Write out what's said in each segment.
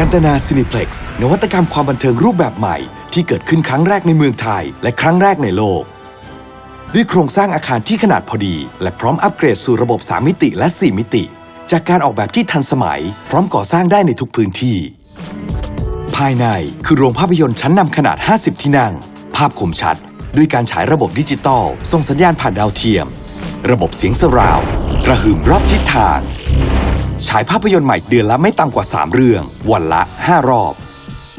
กันตนาซินิเพล็กซ์นวัตกรรมความบันเทิงรูปแบบใหม่ ที่เกิดขึ้นครั้งแรกในเมืองไทย และครั้งแรกในโลก ด้วยโครงสร้างอาคารที่ขนาดพอดี และพร้อมอัปเกรดสู่ระบบ 3 มิติและ 4 มิติ จากการออกแบบที่ทันสมัย พร้อมก่อสร้างได้ในทุกพื้นที่ ภายในคือโรงภาพยนตร์ชั้นนำขนาด 50 ที่นั่ง ภาพคมชัด ด้วยการฉายระบบดิจิตอลส่งสัญญาณผ่านดาวเทียม ระบบเสียงสราวกระหึ่มรอบทิศทาง ฉายภาพยนตร์ใหม่เดือนละไม่ต่ำกว่า 3 เรื่อง วันละ 5 รอบ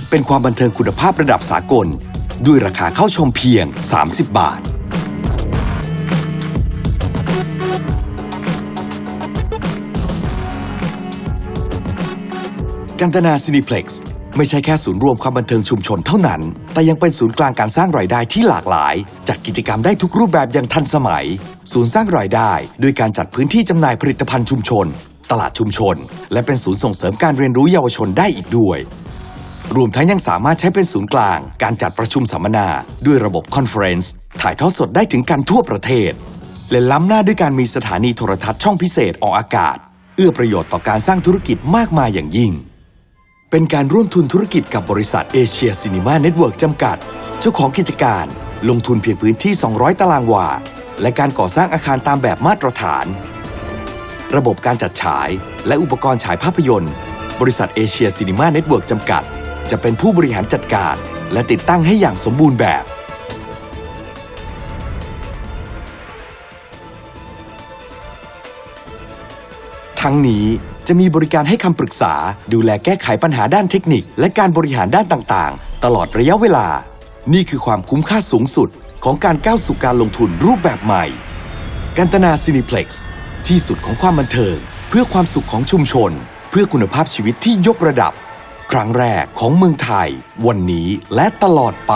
เป็นความบันเทิงคุณภาพระดับสากล ด้วยราคาเข้าชมเพียง 30 บาท กันตนาซินิเพล็กซ์ไม่ใช่แค่ศูนย์รวมความบันเทิงชุมชนเท่านั้น แต่ยังเป็นศูนย์กลางการสร้างรายได้ที่หลากหลายจัดกิจกรรมได้ทุกรูปแบบอย่างทันสมัย ศูนย์สร้างรายได้ ด้วยการจัดพื้นที่จำหน่ายผลิตภัณฑ์ชุมชน ตลาดชุมชน และเป็นศูนย์ส่งเสริมการเรียนรู้เยาวชนได้อีกด้วย รวมทั้งยังสามารถใช้เป็นศูนย์กลาง การจัดประชุมสัมมนา ด้วยระบบคอนเฟอเรนซ์ถ่ายทอดสดได้ถึงกันทั่วประเทศ และล้ำหน้าด้วยการมีสถานีโทรทัศน์ช่องพิเศษออกอากาศ เอื้อประโยชน์ต่อการสร้างธุรกิจมากมายอย่างยิ่ง เป็นการร่วมทุนธุรกิจกับบริษัทเอเชียซินีมาเน็ตเวิร์กจำกัด เจ้าของกิจการลงทุนเพียงพื้นที่ 200 ตารางวา และการก่อสร้างอาคารตามแบบมาตรฐาน ระบบการจัดฉาย และอุปกรณ์ฉายภาพยนตร์ บริษัทเอเชียซินีมาเน็ตเวิร์กจำกัด จะเป็นผู้บริหารจัดการ และติดตั้งให้อย่างสมบูรณ์แบบ ทั้งนี้จะมีบริการให้คำปรึกษา ดูแลแก้ไขปัญหาด้านเทคนิค และการบริหารด้านต่างๆ ตลอดระยะเวลา นี่คือความคุ้มค่าสูงสุดของการก้าวสู่การลงทุนรูปแบบใหม่ กันตนาซินิเพล็กซ์ ที่สุดของความบันเทิง เพื่อความสุขของชุมชน เพื่อคุณภาพชีวิตที่ยกระดับ ครั้งแรกของเมืองไทย วันนี้และตลอดไป